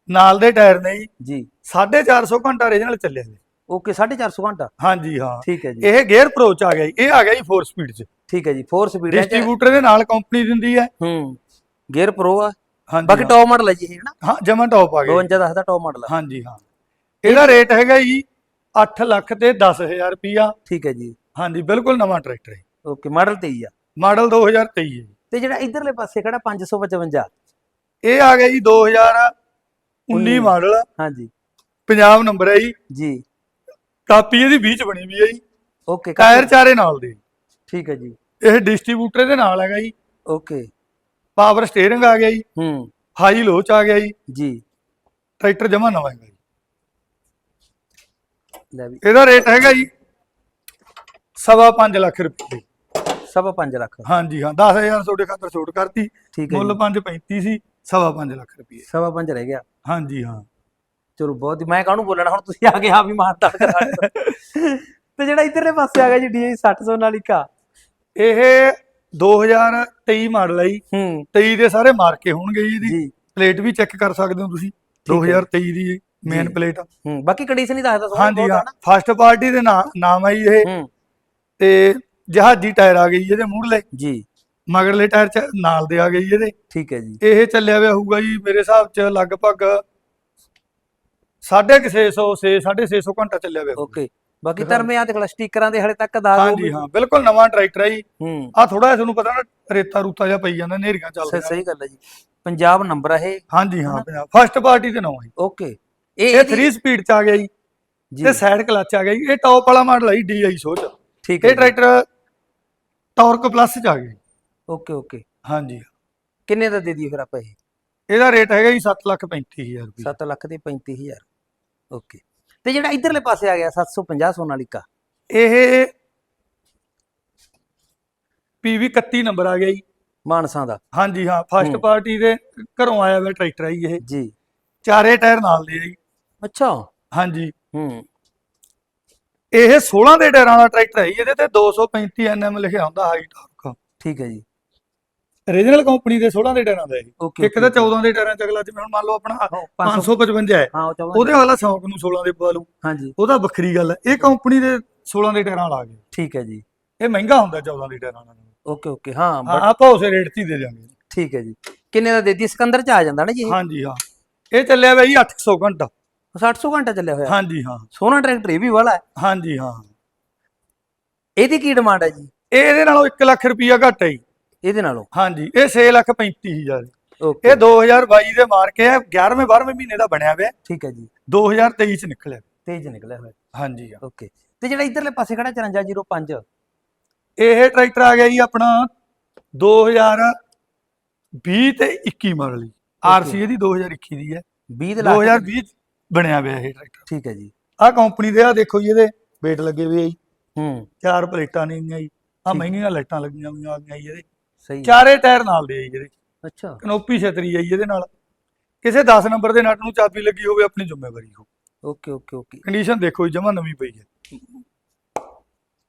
ਨਾਲ ਦੇ ਟਾਇਰ ਨੇ ਜੀ। ਜੀ। 450 ਘੰਟਾ ਰੀਜਨਲ ਚੱਲਿਆ ਜੀ। ਓਕੇ 450 ਘੰਟਾ? ਹਾਂਜੀ ਹਾਂ। ਠੀਕ ਹੈ ਜੀ। ਇਹ ਗੇਅਰ ਪ੍ਰੋ ਚ ਆ ਗਿਆ ਜੀ। ਇਹ ਆ ਗਿਆ ਜੀ 4 ਸਪੀਡ 'ਚ। ਠੀਕ ਹੈ ਜੀ 4 ਸਪੀਡ ਡਿਸਟ੍ਰੀਬਿਊਟਰ ਦੇ ਨਾਲ ਕੰਪਨੀ ਦਿੰਦੀ ਹੈ। ਹੂੰ। ਗੇਅਰ ਪ੍ਰੋ ਆ। ਹਾਂਜੀ ਬਾਕੀ। ਟੌਪ ਮਾਡਲ ਹੈ ਜੀ ਇਹ ਨਾ ਹਾਂ ਜਮਾ ਟੌਪ ਆ ਗਿਆ 52 10 ਦਾ ਟੌਪ ਮਾਡਲ ਹਾਂਜੀ ਹਾਂ। ਇਹਦਾ ਰੇਟ ਹੈਗਾ ਜੀ 8 ਲੱਖ ਤੇ 10000 ਰੁਪਿਆ ਠੀਕ ਹੈ ਜੀ। ਹਾਂਜੀ ਬਿਲਕੁਲ ਨਵਾਂ ਟਰੈਕਟਰ ਹੈ। ਓਕੇ ਮਾਡਲ 23 ਆ। ਮਾਡਲ 2023 ਹੈ ਤੇ ਜਿਹੜਾ ਇਧਰਲੇ ਪਾਸੇ ਖੜਾ 555 ਇਹ ਆ ਗਿਆ ਜੀ 2019 ਮਾਡਲ। ਹਾਂਜੀ। ਪੰਜਾਬ ਨੰਬਰ ਹੈ ਜੀ। ਜੀ। ਕਾਪੀ ਇਹਦੀ 20 ਚ ਬਣੀ ਵੀ ਹੈ ਜੀ। ਓਕੇ ਟਾਇਰ ਚਾਰੇ ਨਾਲ ਦੇ। ਠੀਕ ਹੈ ਜੀ। ਇਹ ਡਿਸਟ੍ਰੀਬਿਊਟਰ ਦੇ ਨਾਲ ਹੈਗਾ ਜੀ। ਓਕੇ। ਪਾਵਰ ਸਟੀਅਰਿੰਗ ਆ ਗਿਆ ਜੀ। ਹੂੰ। ਹਾਈ ਲੋ ਚ ਆ ਗਿਆ ਜੀ। ਜੀ। ਟਰੈਕਟਰ ਜਮਾ ਨਵਾਂ ਹੈਗਾ ਜੀ। ਲੈ ਵੀ। ਇਹਦਾ ਰੇਟ ਹੈਗਾ ਜੀ ਸਵਾ 5 ਲੱਖ ਰੁਪਏ। ਸਵਾ 5 ਲੱਖ। ਹਾਂਜੀ ਹਾਂ 10000 ਤੁਹਾਡੇ ਖਾਤਰ ਛੋਟ ਕਰਤੀ। ਮੁੱਲ ਜੀ। 5.35 ਸੀ। ਸਵਾ 5 ਲੱਖ ਰੁਪਏ। ਸਵਾ 5 ਰਹਿ ਗਿਆ। ਹਾਂਜੀ ਹਾਂ। ਚਲੋ ਬਹੁਤ ਹੀ ਮੈਂ ਕਾਹਨੂੰ ਬੋਲਣਾ? ਹੁਣ ਤੁਸੀਂ ਆ ਕੇ ਹਾਂ ਵੀ ਮਾਨਤਾ ਕਰਾ ਤੇ। ਜਿਹੜਾ ਇਧਰਲੇ ਪਾਸੇ ਆ ਗਿਆ ਜੀ DI 60 ਸੋਨਾਲੀਕਾ ਇਹ 2023 ਮਾਡਲ ਹੈ ਜੀ। ਹੂੰ। 23 ਦੇ ਸਾਰੇ ਮਾਰਕੇ ਹੋਣਗੇ ਜੀ ਇਹਦੀ। ਜੀ। ਪਲੇਟ ਵੀ ਚੈੱਕ ਕਰ ਸਕਦੇ ਹੋ ਤੁਸੀਂ। ਹੈ। 2023 ਦੀ ਮੇਨ ਜੀ। ਪਲੇਟ ਹੂੰ ਬਾਕੀ ਕੰਡੀਸ਼ਨ ਹੀ ਦੱਸਦਾ ਸੋਹਣਾ ਹਾਂਜੀ ਬਹੁਤ ਹਾਂ। ਹੈ ਨਾ। ਫਸਟ ਪਾਰਟੀ ਦੇ ਨਾਂ ਨਾਮ ਹੈ ਜੀ ਇਹ। ਹੂੰ। ਤੇ ਜਹਾਜ਼ੀ ਟਾਇਰ ਆ ਗਈ ਇਹਦੇ ਮੂਹਰਲੇ। ਜੀ। ਮਗਰਲੇ ਟਾਇਰ ਚ ਨਾਲ ਦੇ ਆ ਗਏ ਜੀ ਇਹਦੇ। ਠੀਕ ਹੈ ਜੀ। ਇਹ ਚੱਲਿਆ ਹੋਇਆ ਹੋਊਗਾ ਜੀ ਮੇਰੇ ਹਿਸਾਬ ਚ ਲਗਭਗ 650 6 650 ਘੰਟਾ ਚੱਲਿਆ ਹੋਇਆ। ਓਕੇ ਬਾਕੀ ਦਿਖਾ ਧਰਮੇ ਆ ਦੇਖ ਲੈ ਸਟickਰਾਂ ਦੇ ਹਲੇ ਤੱਕ ਦਾਗ ਹਾਂਜੀ ਹਾਂ ਬਿਲਕੁਲ ਨਵਾਂ ਟਰੈਕਟਰ ਹੈ ਜੀ। ਹੂੰ। ਆ ਥੋੜਾ ਜਿਹਾ ਤੁਹਾਨੂੰ ਪਤਾ ਨਾ ਰੇਤਾ ਰੂਤਾ ਜਿਹਾ ਪਈ ਜਾਂਦਾ ਨੇਰੀਆਂ ਸਹੀ ਚੱਲਦੀਆਂ ਸਹੀ ਗੱਲ ਹੈ ਜੀ। ਪੰਜਾਬ ਨੰਬਰ ਆ ਇਹ। ਹਾਂਜੀ ਹਾਂ ਪੰਜਾਬ। ਫਸਟ ਪਾਰਟੀ ਤੇ ਨਵਾਂ ਜੀ। ਓਕੇ। ਇਹ ਇਹ ਇਹਦੀ- 3 ਸਪੀਡ ਚ ਆ ਗਿਆ ਜੀ। ਤੇ ਸਾਈਡ ਕਲਚ ਆ ਗਿਆ ਜੀ। ਇਹ ਟੌਪ ਵਾਲਾ ਮਾਡਲ ਹੈ ਜੀ DI ਸੋਚ। ਠੀਕ ਹੈ ਇਹ ਟਰੈਕਟਰ ਟਾਰਕ ਪਲੱਸ ਚ ਆ ਗਿਆ ਓਕੇ ਓਕੇ। ਹਾਂਜੀ। ਕਿੰਨੇ ਦਾ ਦੇ ਦਈਏ ਫਿਰ ਆਪਾਂ ਇਹ? ਇਹਦਾ ਰੇਟ ਹੈਗਾ ਜੀ 735000 ਰੁਪਏ 7 ਲੱਖ ਤੇ 35000 ਓਕੇ। ਤੇ ਜਿਹੜਾ ਇਧਰਲੇ ਪਾਸੇ ਆ ਗਿਆ 750 ਸੋਨਾਲੀਕਾ ਇਹ PV 31 ਨੰਬਰ ਆ ਗਿਆ ਜੀ। ਮਾਨਸਾ ਦਾ। ਹਾਂਜੀ ਹਾਂ ਫਸਟ ਹੂੰ। ਪਾਰਟੀ ਦੇ ਘਰੋਂ ਆਇਆ ਵਾ ਟਰੈਕਟਰ ਆ ਜੀ ਇਹ। ਜੀ। ਚਾਰੇ ਟਾਇਰ ਨਾਲ ਦੇ ਆ ਜੀ। ਅੱਛਾ। ਹਾਂਜੀ। ਹੂੰ। ਇਹ 16 ਦੇ ਟਾਇਰਾਂ ਵਾਲਾ ਟਰੈਕਟਰ ਹੈ ਜੀ, ਇਹਦੇ ਤੇ 235 ਐਨਐਮ ਲਿਖਿਆ ਹੁੰਦਾ ਹਾਈ ਟਾਰਕ ਠੀਕ ਹੈ ਜੀ। ਓਰੀਜਨਲ ਕੰਪਨੀ ਦੇ 16 ਦੇ ਟਾਇਰਾਂ ਦਾ ਹੈ ਇੱਕ ਤਾਂ 14 ਦੇ ਟਾਇਰਾਂ ਚ ਅਗਲਾ ਜਿਵੇਂ ਹੁਣ ਮੰਨ ਲਓ ਆਪਣਾ 555 ਹੈ। ਹਾਂ ਉਹ 14 ਉਹਦੇ ਵਾਲਾ ਸ਼ੌਂਕ ਨੂੰ 16 ਦੇ ਪਵਾ ਲੂ ਹਾਂਜੀ। ਉਹਦਾ ਵੱਖਰੀ ਗੱਲ ਹੈ। ਇਹ ਕੰਪਨੀ ਦੇ 16 ਦੇ ਟਾਇਰਾਂ ਵਾਲਾ ਆ ਗਿਆ। ਠੀਕ ਹੈ ਜੀ। ਇਹ ਮਹਿੰਗਾ ਹੁੰਦਾ 14 ਦੇ ਟਾਇਰਾਂ ਨਾਲ ਓਕੇ ਓਕੇ ਹਾਂ ਆਪਾਂ ਉਸੇ ਰੇਟ ਹੀ ਦੇ ਦਿਆਂਗੇ। ਠੀਕ ਹੈ ਜੀ। ਕਿੰਨੇ ਦਾ ਦੇਦੀ ਸਿਕੰਦਰ ਚ ਆ ਜਾਂਦਾ ਨਾ ਜੀ ਹਾਂਜੀ ਹਾਂ। ਇਹ ਚੱਲਿਆ ਜੀ 800 ਘੰਟਾ। 600 ਘੰਟਾ ਚੱਲਿਆ ਹੋਇਆ? ਹਾਂਜੀ ਹਾਂ। ਸੋਹਣਾ ਟਰੈਕਟਰ ਇਹ ਵੀ ਵਾਲਾ ਹੈ? ਹਾਂਜੀ ਹਾਂ। ਇਹਦੀ ਕੀ ਡਿਮਾਂਡ ਹੈ ਜੀ? ਇਹ ਇਹਦੇ ਨਾਲੋਂ 1 ਲੱਖ ਰੁਪਈਆ ਘੱਟ ਹੈ ਜੀ। ਇਹਦੇ ਨਾਲੋਂ? ਹਾਂਜੀ ਇਹ 6 ਲੱਖ 35000 ਓਕੇ ਇਹ 2022 ਦੇ ਮਾਰ ਕੇ 11ਵੇਂ 12ਵੇਂ ਮਹੀਨੇ ਦਾ ਬਣਿਆ ਹੋਇਆ। ਠੀਕ ਹੈ ਜੀ। 2023 ਚ ਨਿਕਲਿਆ। ਤੇਜ ਨਿਕਲਿਆ ਹੋਇਆ। ਹਾਂਜੀ ਹਾਂ। ਓਕੇ ਤੇ ਜਿਹੜਾ ਇਧਰਲੇ ਪਾਸੇ ਖੜਾ 5405 ਇਹ ਟਰੈਕਟਰ ਆ ਗਿਆ ਜੀ ਆਪਣਾ 2020 ਤੇ 21 ਮਾਡਲ ਜੀ। ਆਰਸੀ ਇਹਦੀ 2021 ਦੀ ਹੈ। 20 ਦੇ ਲੱਖ 2020 ਚ ਬਣਿਆ ਹੋਇਆ ਇਹ ਟਰੈਕਟਰ। ਠੀਕ ਹੈ ਜੀ। ਆਹ ਕੰਪਨੀ ਦੇ ਆ ਦੇਖੋ ਜੀ ਇਹਦੇ ਵੇਟ ਲੱਗੇ ਹੋਏ ਆ ਜੀ। ਹੂੰ। ਚਾਰ ਪਲੇਟਾਂ ਨੇ ਗਈਆਂ ਜੀ ਆ। ਮਹਿੰਗੀਆਂ ਲਾਈਟਾਂ ਲੱਗੀਆਂ ਹੋਈਆਂ ਆ ਗਈਆਂ ਜੀ ਇਹਦੇ। ਸਹੀ ਚਾਰੇ ਟਾਇਰ ਨਾਲ ਦੇ ਆ ਜੀ ਇਹਦੇ ਅੱਛਾ। ਕਨੋਪੀ ਛਤਰੀ ਆ ਜੀ ਇਹਦੇ ਨਾਲ। ਕਿਸੇ 10 ਨੰਬਰ ਦੇ ਨਟ ਨੂੰ ਚਾਬੀ ਲੱਗੀ ਹੋਵੇ ਆਪਣੀ ਜ਼ਿੰਮੇਵਾਰੀ ਹੋ। Okay okay okay. ਕੰਡੀਸ਼ਨ ਦੇਖੋ ਜੀ ਜਮਾ ਨਵੀਂ ਪਈ ਹੈ।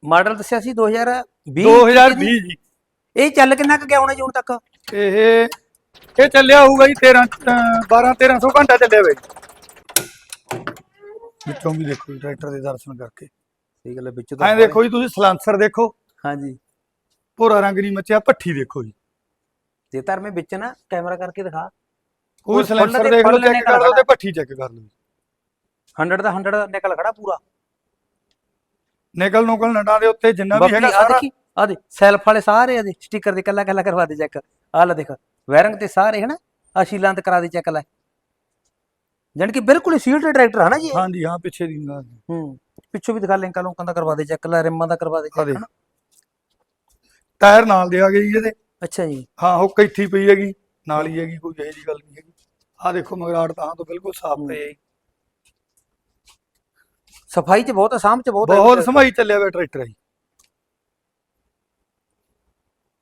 ਮਾਡਲ ਦੱਸਿਆ ਸੀ 2020 2020 ਜੀ। ਇਹ ਚੱਲ ਕਿੰਨਾ ਕੁ ਗਿਆ ਹੋਣਾ ਜੀ ਹੁਣ ਤੱਕ? ਇਹ ਇਹ ਚੱਲਿਆ ਹੋਊਗਾ ਜੀ 13 12 1300 ਘੰਟਾ ਚੱਲਿਆ ਵੇ ਵਿੱਚੋਂ ਵੀ ਦੇਖੋ ਟਰੈਕਟਰ ਦੇ ਦਰਸ਼ਨ ਕਰਕੇ। ਸਹੀ ਗੱਲ ਹੈ ਵਿੱਚ ਐਂ ਦੇਖੋ ਜੀ ਤੁਸੀਂ ਸਲਾਂਸਰ ਦੇਖੋ। ਹਾਂਜੀ। ਭੋਰਾ ਰੰਗ ਨਹੀਂ ਮੱਚਿਆ ਭੱਠੀ ਦੇਖੋ ਜੀ। ਤੇ ਧਰਮੇ ਵਿੱਚ ਨਾ ਕੈਮਰਾ ਕਰਕੇ ਦਿਖਾ। ਕੋਈ ਸਲਾਂਸਰ ਦੇਖ ਲਓ ਚੈੱਕ ਕਰ ਲਓ। ਤੇ ਭੱਠੀ ਚੈੱਕ ਕਰ ਲਓ 100 ਦਾ 100 ਨਿਕਲ ਖੜਾ ਪੂਰਾ। ਨਿਕਲ ਨੁਕਲ ਨਟਾਂ ਦੇ ਉੱਤੇ ਜਿੰਨਾ ਵੀ ਹੈਗਾ ਸਾਰਾ। ਆ ਦੇ ਸੈਲਫ ਵਾਲੇ ਸਾਰੇ ਆ ਦੇ ਸਟicker ਦੇ ਕੱਲਾ ਕੱਲਾ ਕਰਵਾ ਦੇ ਚੈੱਕ ਆ ਲੈ ਦੇਖ ਵਾਇਰਿੰਗ ਤੇ ਸਾਰੇ ਹਨਾ ਆ ਸ਼ੀਲਾਂ ਤੇ ਕਰਾ ਦੇ ਚੈੱਕ ਲੈ। ਜਾਣੀ ਕਿ ਬਿਲਕੁਲ ਸੀਟ ਟਰੈਕਟਰ ਹੈ ਨਾ ਜੀ? ਹਾਂਜੀ ਹਾਂ ਪਿੱਛੇ ਦੀ ਹੂੰ ਪਿੱਛੋਂ ਵੀ ਦਿਖਾ ਲਿੰਕਾਂ ਲੋਕਾਂ ਦਾ ਕਰਵਾ ਦੇ ਚੈੱਕ ਲੈ ਰਿਮਾਂ ਦਾ ਕਰਵਾ ਦੇ ਚੈੱਕ। ਹਨਾ। ਟਾਇਰ ਨਾਲ ਦੇ ਆ ਗਏ ਜੀ ਇਹਦੇ। ਅੱਛਾ ਜੀ। ਹਾਂ ਹੁੱਕ ਇੱਥੇ ਹੀ ਪਈ ਹੈਗੀ ਨਾਲ ਹੀ ਹੈਗੀ ਕੋਈ ਇਹੋ ਜਿਹੀ ਗੱਲ ਨਹੀਂ ਹੈਗੀ। ਆ ਦੇਖੋ ਮਗਰਾੜ ਤਾਂ ਤੋਂ ਬਿਲਕੁਲ ਸਾਫ਼ ਹੂੰ। ਪਏ ਜੀ। ਸਫ਼ਾਈ ਚ ਬਹੁਤ ਆ ਸਾਂਭ ਚ ਬਹੁਤ ਆ। ਬਹੁਤ ਸਮਾਈ ਚੱਲਿਆ ਹੋਇਆ ਟਰੈਕਟਰ ਹੈ ਜੀ।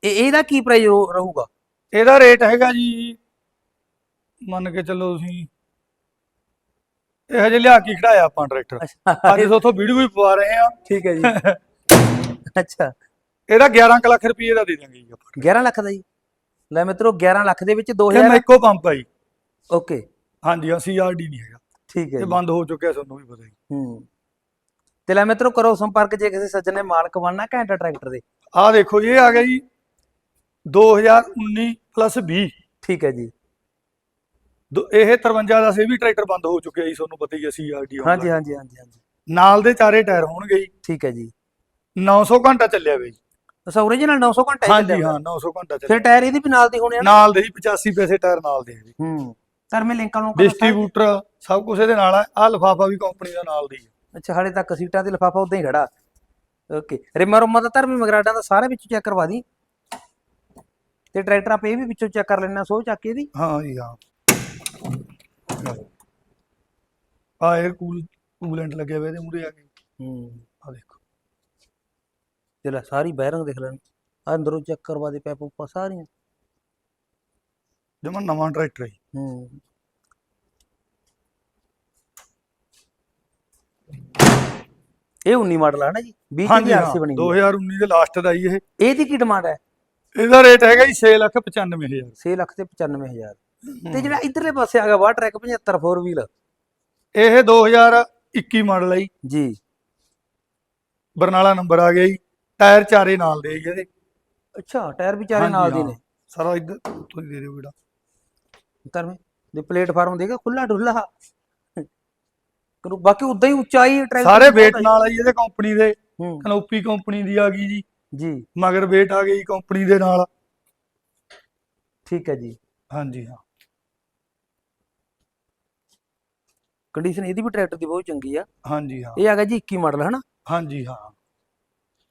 ਇਹ ਇਹਦਾ ਕੀ ਪ੍ਰਾਈਸ ਰਹੂਗਾ? ਇਹਦਾ ਰੇਟ ਹੈਗਾ ਜੀ ਮੰਨ ਕੇ ਚੱਲੋ ਤੁਸੀਂ ਇਹ ਹਜੇ ਲਿਆ ਕੇ ਖੜਾਇਆ ਆਪਾਂ ਟਰੈਕਟਰ। ਅੱਜ ਉਥੋਂ ਵੀਡੀਓ ਵੀ ਪਵਾ ਰਹੇ ਆ ਠੀਕ ਹੈ ਜੀ। ਅੱਛਾ। ਇਹਦਾ 11 ਕੁ ਲੱਖ ਰੁਪਏ ਦਾ ਦੇ ਦਾਂਗੇ ਜੀ ਆਪਾਂ। 11 ਲੱਖ ਦਾ ਜੀ? ਲੈ ਮਿੱਤਰੋ 11 ਲੱਖ ਦੇ ਵਿੱਚ ਇਹ 2000 ਮੈਕੋ ਪੰਪ ਆ ਜੀ। ਓਕੇ। ਹਾਂਜੀ ਅਸੀਂ ਆਰਡੀ ਨਹੀਂ ਹੈਗਾ। ਠੀਕ ਹੈ ਇਹ ਜੀ। ਬੰਦ ਹੋ ਚੁੱਕਿਆ ਤੁਹਾਨੂੰ ਵੀ ਪਤਾ ਜੀ। ਹੂੰ। ਤੇ ਲੈ ਮਿੱਤਰੋ ਕਰੋ ਸੰਪਰਕ ਜੇ ਕਿਸੇ ਸੱਜਣ ਨੇ ਮਾਲਕ ਬਣਨਾ ਘੰਟਾ ਟਰੈਕਟਰ ਦੇ। ਆਹ ਦੇਖੋ ਜੀ ਇਹ ਆ ਗਿਆ ਜੀ 2019 ਪਲੱਸ 20 ਠੀਕ ਹੈ ਜੀ। ਦੋ- ਇਹ 53 ਦਾ ਸੇ ਵੀ ਟਰੈਕਟਰ ਬੰਦ ਹੋ ਚੁੱਕਿਆ ਜੀ ਤੁਹਾਨੂੰ ਪਤਾ ਹੀ ਅਸੀਂ ਆਰਡੀ ਹਾਂਜੀ ਹਾਂਜੀ ਹਾਂਜੀ ਹਾਂਜੀ। ਨਾਲ ਦੇ ਚਾਰੇ ਟਾਇਰ ਹੋਣਗੇ ਜੀ। ਠੀਕ ਹੈ ਜੀ। 900 ਘੰਟਾ ਚੱਲਿਆ ਵੇ ਜੀ। ਅਸਾ origignal 900 ਘੰਟਾ ਹੀ ਹਾਂਜੀ ਹਾਂ ਹੋਇਆ। 900 ਘੰਟਾ ਚੱਲਿਆ। ਫਿਰ ਟਾਇਰ ਇਹਦੀ ਵੀ ਨਾਲ ਦੇ ਹੋਣੇ ਆ ਨਾ? ਨਾਲ ਦੇ ਜੀ 85 ਪੈਸੇ ਟਾਇਰ ਨਾਲ ਦੇ ਆ ਜੀ ਹੂੰ ਸਰ ਮੈਂ ਲਿੰਕਾਂ ਨੂੰ ਡਿਸਟ੍ਰੀਬਿਊਟਰ ਸਭ ਕੁਝ ਇਹਦੇ ਨਾਲ ਆ ਆਹ ਲਿਫਾਫਾ ਵੀ ਕੰਪਨੀ ਦਾ ਨਾਲ ਦੀ ਹੈ ਅੱਛਾ ਹਾਲੇ ਤੱਕ ਸੀਟਾਂ ਤੇ ਲਿਫਾਫਾ ਉਦਾਂ ਹੀ ਖੜਾ। ਓਕੇ ਰਿਮਾ ਰੁਮਾ ਦਾ ਧਰਮੀ ਮਗਰਾਡਾਂ ਦਾ ਸਾਰਾ ਵਿੱਚੋਂ ਚੈੱਕ ਕਰਵਾ ਦੀ। ਤੇ ਟਰੈਕਟਰ ਆਪੇ ਇਹ ਵੀ ਵਿੱਚੋਂ ਚੈੱਕ ਕਰ ਲੈਣਾ ਸੋ ਚੱਕ ਕੇ ਇਹਦੀ। ਹਾਂ ਜੀ ਹਾਂ ਆ। 에ਅਰ ਕੂਲ ਕੂਲੈਂਟ ਲੱਗਿਆ ਹੋਇਆ ਇਹਦੇ ਮੂਰੇ ਆ ਕੇ। ਹੂੰ। ਆ ਦੇਖੋ। ਤੇ ਲੈ ਸਾਰੀ ਬੈਰਿੰਗ ਦੇਖ ਲੈਣ। ਅੰਦਰੋਂ ਚੈੱਕ ਕਰਵਾ ਦੇ ਪੈਪ ਉੱਪਰ ਸਾਰੀਆਂ। ਜਮਾ ਨਵਾਂ ਟਰੈਕਟਰ ਹੈ। ਹੂੰ। ਇਹ 19 ਮਾਡਲ ਹੈ ਨਾ ਜੀ 20 ਹਾਂਜੀ ਦੀ ਹਾਂ ਆਰਸੀ ਬਣੀ ਹੋਈ 2019 ਦੇ ਲਾਸਟ ਦਾ ਜੀ ਇਹ। ਹੈ। ਇਹਦੀ ਕੀ ਡਿਮਾਂਡ ਹੈ? ਇਹਦਾ ਰੇਟ ਹੈਗਾ ਜੀ 695000 6 ਲੱਖ ਤੇ 95000 ਤੇ ਜਿਹੜਾ ਇਧਰਲੇ ਪਾਸੇ ਆ ਗਿਆ ਵਾ ਟਰੈਕ 75 4 ਵੀਲ ਇਹ 2021 ਮਾਡਲ ਹੈ ਜੀ। ਜੀ। ਬਰਨਾਲਾ ਨੰਬਰ ਆ ਗਿਆ ਜੀ। ਟਾਇਰ ਚਾਰੇ ਨਾਲ ਦੇ ਇਹਦੇ। ਅੱਛਾ ਟਾਇਰ ਵੀ ਚਾਰੇ ਨਾਲ ਦੇ। ਨੇ? ਸਾਰਾ ਇੱਧਰ ਉੱਥੋਂ ਹੀ ਦੇ ਦਿਓ ਬੇਟਾ। ਧਰਮੇ ਦੇ ਪਲੇਟਫਾਰਮ ਦੇਗਾ ਖੁੱਲਾ ਡੁੱਲਾ ਕਰੂ ਬਾਕੀ ਉਦਾਂ ਹੀ ਉਚਾਈ ਟਰੈਕ ਸਾਰੇ ਵੇਟ ਨਾਲ ਆ ਜੀ ਇਹਦੇ ਕੰਪਨੀ ਦੇ। ਕਨੋਪੀ ਕੰਪਨੀ ਦੀ ਆ ਗਈ ਜੀ। ਜੀ। ਮਗਰ ਵੇਟ ਆ ਗਈ ਕੰਪਨੀ ਦੇ ਨਾਲ। ਠੀਕ ਹੈ ਜੀ। ਹਾਂਜੀ ਹਾਂ। ਕੰਡੀਸ਼ਨ ਇਹਦੀ ਵੀ ਟਰੈਕਟਰ ਦੀ ਬਹੁਤ ਚੰਗੀ ਆ। ਹਾਂਜੀ ਹਾਂ। ਇਹ ਆ ਗਿਆ ਜੀ 21 ਮਾਡਲ ਹਨਾ? ਹਾਂਜੀ ਹਾਂ।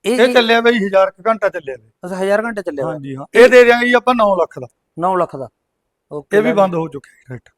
ਇਹ ਚੱਲਿਆ ਬਈ 1000 ਕੁ ਘੰਟਾ ਚੱਲਿਆ ਬਈ। ਅਸਾਂ 1000 ਘੰਟੇ ਚੱਲਿਆ ਹੋਇਆ। ਹਾਂਜੀ ਹਾਂ। ਇਹ ਦੇ ਦਿਆਂਗੇ ਜੀ ਆਪਾਂ 9 ਲੱਖ ਦਾ। 9 ਲੱਖ ਦਾ। ਓਕੇ ਇਹ ਵੀ ਬੰਦ ਹੋ ਚੁੱਕਿਆ ਟਰੈਕਟਰ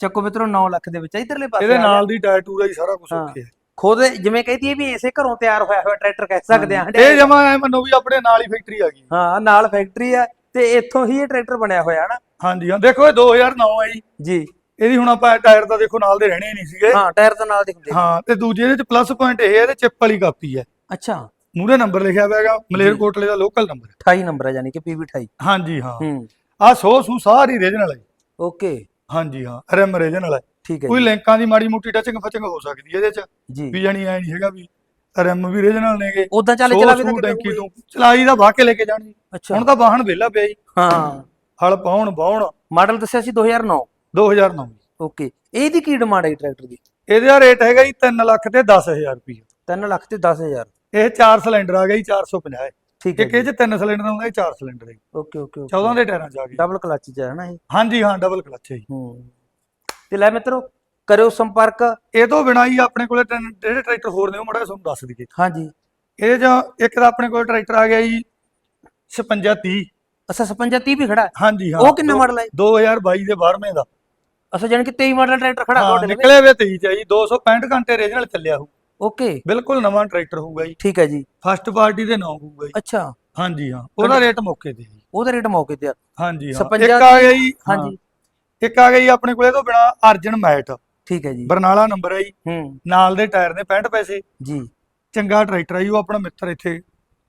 ਚੱਕੋ ਮਿੱਤਰੋ 9 ਲੱਖ ਦੇ ਵਿੱਚ ਇਧਰਲੇ ਪਾਸੇ ਇਹਦੇ ਆ। ਨਾਲ ਦੀ ਟਾਇਰ ਆ ਜੀ ਸਾਰਾ ਕੁਝ ਹਾਂ। ਓਕੇ ਹੈ ਖੁਦ ਜਿਵੇਂ ਕਹਿੰਦੀ ਹੈ ਵੀ ਇਸੇ ਘਰੋਂ ਤਿਆਰ ਹੋਇਆ ਹੋਇਆ ਟਰੈਕਟਰ ਕਹਿ ਸਕਦੇ ਆ ਇਹ ਜਮਾ ਐ ਮੰਨੋ ਵੀ ਆਪਣੇ ਨਾਲ ਹੀ ਫੈਕਟਰੀ ਆ ਗਈ। ਹਾਂ ਨਾਲ ਫੈਕਟਰੀ ਆ ਤੇ ਇੱਥੋਂ ਹੀ ਇਹ ਟਰੈਕਟਰ ਬਣਿਆ ਹੋਇਆ ਨਾ। ਹਾਂਜੀ ਹਾਂ। ਦੇਖੋ ਇਹ 2009 ਹੈ ਜੀ। ਜੀ। ਇਹਦੀ ਹੁਣ ਆਪਾਂ ਟਾਇਰ ਤਾਂ ਦੇਖੋ ਨਾਲ ਦੇ ਰਹਿਣੇ ਹੀ ਨਹੀਂ ਸੀਗੇ। ਹਾਂ ਟਾਇਰ ਤਾਂ ਨਾਲ ਦੇ ਹੁੰਦੇ ਹਾਂ ਤੇ ਦੂਜੇ ਇਹਦੇ ਚ ਪਲੱਸ ਪੁਆਇੰਟ ਇਹ ਹੈ ਇਹਦੇ ਚਿੱਪ ਵਾਲੀ ਕਾਪੀ ਹੈ ਅੱਛਾ। ਮੂਰੇ ਨੰਬਰ ਲਿਖਿਆ ਹੋਇਆ ਹੈਗਾ ਮਲੇਰਕੋਟਲੇ ਦਾ ਲੋਕਲ ਨੰਬਰ 28 ਨੰਬਰ ਹੈ ਯਾਨੀ ਕਿ PV 28 ਹਾਂਜੀ ਹਾਂ। ਹੂੰ। ਆ ਸੋ ਸੂ ਸਾਰੀ ਰੀਜਨਲ ਹੈ ਓਕੇ। ਹਾਂਜੀ ਹਾਂ ਰੈਮ ਰੀਜਨਲ ਹੈ ਠੀਕ ਹੈ ਕੋਈ ਜੀ। ਲਿੰਕਾਂ ਦੀ ਮਾੜੀ ਮੋਟੀ ਟੱਚਿੰਗ ਫਚਿੰਗ ਹੋ ਸਕਦੀ ਹੈ ਇਹਦੇ ਚ। ਜੀ। ਵੀ ਜਾਨੀ ਐ ਨਹੀਂ ਹੈਗਾ ਵੀ ਰੈਮ ਵੀ ਰੀਜਨਲ ਨੇਗੇ। ਉਦਾਂ ਚੱਲ ਚਲਾਵੇ ਤਾਂ ਟੈਂਕੀ। ਤੋਂ। ਚਲਾਈ ਦਾ ਵਾਹ ਕੇ ਲੈ ਕੇ ਜਾਣੀ। ਅੱਛਾ। ਹੁਣ ਤਾਂ ਵਾਹਣ ਵਿਹਲਾ ਪਿਆ ਜੀ। ਹਾਂ। ਹਲ ਪਾਉਣ ਬਾਉਣ ਮਾਡਲ ਦੱਸਿਆ ਸੀ 2009 2009 ਓਕੇ। ਇਹਦੀ ਕੀ ਡਿਮਾਂਡ ਹੈ ਟਰੈਕਟਰ ਦੀ? ਇਹਦਾ ਰੇਟ ਹੈਗਾ ਜੀ 3 ਲੱਖ ਤੇ 10000 ਰੁਪਏ 3 ਲੱਖ ਤੇ 10000 ਇਹ 4 ਸਿਲੰਡਰ ਆ ਗਿਆ ਜੀ 450 ਹੈ। ਠੀਕ ਹੈ ਇੱਕ ਇਹ ਚ 3 ਸਿਲੰਡਰ ਹੁੰਦਾ ਇਹ 4 ਸਿਲੰਡਰ ਹੈ ਓਕੇ ਓਕੇ 14 ਦੇ ਟਾਇਰਾਂ ਚ ਆ ਗਏ। ਡਬਲ ਕਲਚ ਚ ਹੈ ਨਾ ਇਹ? ਹਾਂਜੀ ਹਾਂ ਡਬਲ ਕਲਚ ਹੈ ਜੀ। ਹੂੰ। ਤੇ ਲੈ ਮਿੱਤਰੋ ਕਰਿਓ ਸੰਪਰਕ। ਇਹ ਤੋਂ ਬਿਨਾਂ ਹੀ ਆਪਣੇ ਕੋਲੇ ਤਿੰਨ- ਜਿਹੜੇ ਟਰੈਕਟਰ ਹੋਰ ਨੇ ਉਹ ਮੜਾ ਤੁਹਾਨੂੰ ਦੱਸ ਦਈਏ। ਹਾਂਜੀ। ਇਹਦੇ ਚ ਇੱਕ ਤਾਂ ਆਪਣੇ ਕੋਲ ਟਰੈਕਟਰ ਆ ਗਿਆ ਜੀ 5630 ਅੱਛਾ 55 30 ਵੀ ਖੜਾ। ਹਾਂਜੀ ਹਾਂ। ਉਹ ਕਿੰਨਾ ਮਾਡਲ ਹੈ 2022 ਦੇ 12ਵੇਂ ਦਾ ਅੱਛਾ ਜਾਨੀ ਕਿ 23 ਮਾਡਲ ਟਰੈਕਟਰ ਖੜਾ ਤੁਹਾਡੇ ਨਿਕਲੇ ਵੇ? 23 ਚ ਜੀ 265 ਘੰਟੇ ਰੀਜਨਲ ਚੱਲਿਆ ਹੋਊ ਓਕੇ। ਬਿਲਕੁਲ ਨਵਾਂ ਟਰੈਕਟਰ ਹੋਊਗਾ ਜੀ। ਠੀਕ ਹੈ ਜੀ। ਫਸਟ ਪਾਰਟੀ ਦੇ ਨਾਂ ਹੋਊਗਾ ਜੀ। ਅੱਛਾ। ਹਾਂਜੀ ਹਾਂ। ਉਹਦਾ ਰੇਟ ਮੌਕੇ ਤੇ ਜੀ। ਉਹਦਾ ਰੇਟ ਮੌਕੇ ਤੇ ਆ। ਹਾਂਜੀ ਹਾਂ। 56 ਇੱਕ ਆ ਗਿਆ ਜੀ ਹਾਂਜੀ। ਇੱਕ ਆ ਗਿਆ ਜੀ ਆਪਣੇ ਕੋਲੇ ਤੋਂ ਬਿਨਾ ਅਰਜਨ ਮੈਟ। ਠੀਕ ਹੈ ਜੀ। ਬਰਨਾਲਾ ਨੰਬਰ ਹੈ ਜੀ। ਹੂੰ। ਨਾਲ ਦੇ ਟਾਇਰ ਨੇ 65 ਪੈਸੇ। ਜੀ। ਚੰਗਾ ਟਰੈਕਟਰ ਹੈ ਜੀ ਉਹ ਆਪਣਾ ਮਿੱਤਰ ਇੱਥੇ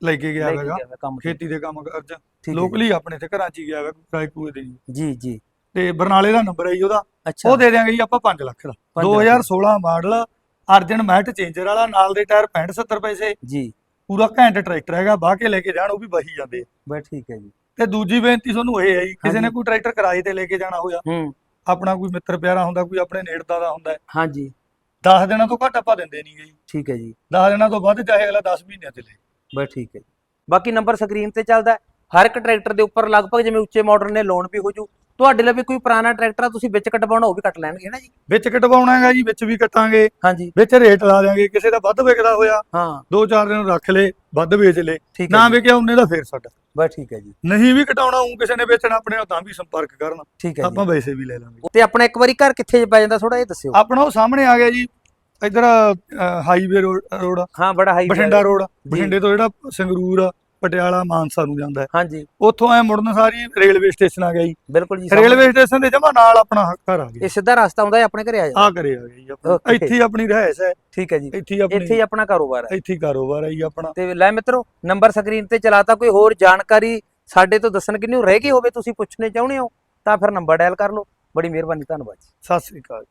ਲੈ ਕੇ ਗਿਆ ਹੈਗਾ। ਖੇਤੀ ਦੇ ਕੰਮ ਕਰਜ ਲੋਕਲੀ ਆਪਣੇ ਤੇ ਘਰਾਂ ਚ ਗਿਆ ਹੈਗਾ ਕੂਏ ਦੇ ਜੀ। ਜੀ। ਤੇ ਬਰਨਾਲੇ ਦਾ ਨੰਬਰ ਹੈ ਜੀ ਉਹਦਾ। ਉਹ ਦੇ ਦਿਆਂਗੇ ਜੀ ਆਪਾਂ 5 ਲੱਖ ਦਾ। ਪੰਜ ਲੱਖ। 2016 ਮਾਡਲ ਅਰਜਨ ਮੈਟ ਚੇਂਜਰ ਵਾਲਾ ਨਾਲ ਦੇ ਟਾਇਰ 65 70 ਪੈਸੇ। ਜੀ। ਪੂਰਾ ਘੈਂਟ ਟਰੈਕਟਰ ਹੈਗਾ ਬਾਹ ਕੇ ਲੈ ਕੇ ਜਾਣ ਉਹ ਵੀ ਵਹੀ ਜਾਂਦੇ ਆ। ਬਸ ਠੀਕ ਹੈ ਜੀ। ਤੇ ਦੂਜੀ ਬੇਨਤੀ ਤੁਹਾਨੂੰ ਇਹ ਹੈ ਜੀ ਕਿਸੇ ਨੇ ਹਾਂਜੀ। ਕੋਈ ਟਰੈਕਟਰ ਕਿਰਾਏ ਤੇ ਲੈ ਕੇ ਜਾਣਾ ਹੋਇਆ ਹੂੰ। ਆਪਣਾ ਕੋਈ ਮਿੱਤਰ ਪਿਆਰਾ ਹੁੰਦਾ ਕੋਈ ਆਪਣੇ ਨੇੜਤਾ ਦਾ ਹੁੰਦਾ ਹਾਂਜੀ। 10 ਦਿਨਾਂ ਤੋਂ ਘੱਟ ਆਪਾਂ ਦਿੰਦੇ ਨਹੀਂਗੇ ਜੀ ਠੀਕ ਹੈ ਜੀ। 10 ਦਿਨਾਂ ਤੋਂ ਵੱਧ ਚਾਹੇ ਅਗਲਾ 10 ਮਹੀਨਿਆਂ ਤੇ ਲੈ। ਬਸ ਠੀਕ ਹੈ ਬਾਕੀ ਨੰਬਰ ਸਕਰੀਨ ਤੇ ਚੱਲਦਾ ਹੈ। ਹਰ ਇੱਕ ਟਰੈਕਟਰ ਦੇ ਉੱਪਰ ਲਗਭਗ ਜਿਵੇਂ ਉੱਚੇ ਮਾਡਲ ਨੇ ਲੋਨ ਵੀ ਹੋ ਜੂ। ਤੁਹਾਡੇ ਲਈ ਵੀ ਕੋਈ ਪੁਰਾਣਾ ਟਰੈਕਟਰ ਆ ਤੁਸੀਂ ਵਿੱਚ ਕਟਵਾਉਣਾ ਉਹ ਵੀ ਕੱਟ ਲੈਣਗੇ ਨਾ ਜੀ। ਵਿੱਚ ਕਟਵਾਉਣਾ ਹੈਗਾ ਜੀ ਵਿੱਚ ਵੀ ਕੱਟਾਂਗੇ। ਹਾਂਜੀ। ਵਿੱਚ ਰੇਟ ਲਾ ਦਿਆਂਗੇ ਕਿਸੇ ਦਾ ਵੱਧ ਵਿਕਦਾ ਹੋਇਆ ਹਾਂ। 2-4 ਦਿਨ ਰੱਖ ਲੇ ਵੱਧ ਵੇਚ ਲੇ ਠੀਕ ਨਾ ਹੈ ਵਿਕਿਆ ਉਹਨੇ ਦਾ ਫੇਰ ਸਾਡਾ ਬਸ ਠੀਕ ਹੈ ਜੀ। ਨਹੀਂ ਵੀ ਕਟਾਉਣਾ ਉਹ ਕਿਸੇ ਨੇ ਵੇਚਣਾ ਆਪਣੇ ਤਾਂ ਵੀ ਸੰਪਰਕ ਕਰਨ। ਠੀਕ ਹੈ ਆਪਾਂ ਜੀ ਵੈਸੇ ਵੀ ਲੈ ਲਾਂਗੇ। ਤੇ ਆਪਣਾ ਇੱਕ ਵਾਰੀ ਘਰ ਕਿੱਥੇ ਪੈ ਜਾਂਦਾ ਥੋੜਾ ਇਹ ਦੱਸਿਓ। ਆਪਣਾ ਉਹ ਸਾਹਮਣੇ ਆ ਗਿਆ ਜੀ ਇਧਰ ਹਾਈਵੇ ਰੋਡ ਹਾਂ ਬੜਾ ਹਾਈ ਬਠਿੰਡਾ ਰੋਡ ਬਠਿੰਡੇ ਤੋਂ ਜਿਹੜਾ ਸੰਗਰੂਰ ਪਟਿਆਲਾ ਮਾਨਸਾ ਨੂੰ ਜਾਂਦਾ ਹੈ। ਹਾਂਜੀ। ਉੱਥੋਂ ਐ ਮੁੜਨ ਸਾਰੀ ਰੇਲਵੇ ਸਟੇਸ਼ਨ ਆ ਗਿਆ ਬਿਲਕੁਲ ਜੀ ਰੇਲਵੇ ਸਟੇਸ਼ਨ ਦੇ ਜਮਾ ਨਾਲ ਆਪਣਾ ਘਰ ਆ ਗਿਆ। ਇਹ ਸਿੱਧਾ ਰਸਤਾ ਆਉਂਦਾ ਹੈ ਆਪਣੇ ਘਰੇ ਆ ਜਾਂਦਾ। ਆ ਘਰੇ ਆ ਗਿਆ ਆਪਣਾ। ਇੱਥੇ ਆਪਣੀ ਰਹਿਸ ਹੈ। ਠੀਕ ਹੈ ਜੀ। ਇੱਥੇ ਆਪਣੀ ਇੱਥੇ ਆਪਣਾ ਕਾਰੋਬਾਰ ਹੈ। ਇੱਥੇ ਕਾਰੋਬਾਰ ਹੈ ਜੀ ਆਪਣਾ। ਤੇ ਲੈ ਮਿੱਤਰੋ ਨੰਬਰ ਸਕਰੀਨ ਤੇ ਚਲਾਤਾ ਕੋਈ ਹੋਰ ਜਾਣਕਾਰੀ ਸਾਡੇ ਤੋਂ ਦੱਸਣ ਕਿੰਨੀ ਰਹਿ ਗਈ ਹੋਵੇ ਤੁਸੀਂ ਪੁੱਛਣੇ ਚਾਹੁੰਦੇ ਹੋ ਤਾਂ ਫਿਰ ਨੰਬਰ ਡਾਇਲ ਕਰ ਲਓ। ਬੜੀ ਮਿਹਰਬਾਨੀ ਧੰਨਵਾਦ ਜੀ। ਸਤਿ ਸ੍ਰੀ ਅਕਾਲ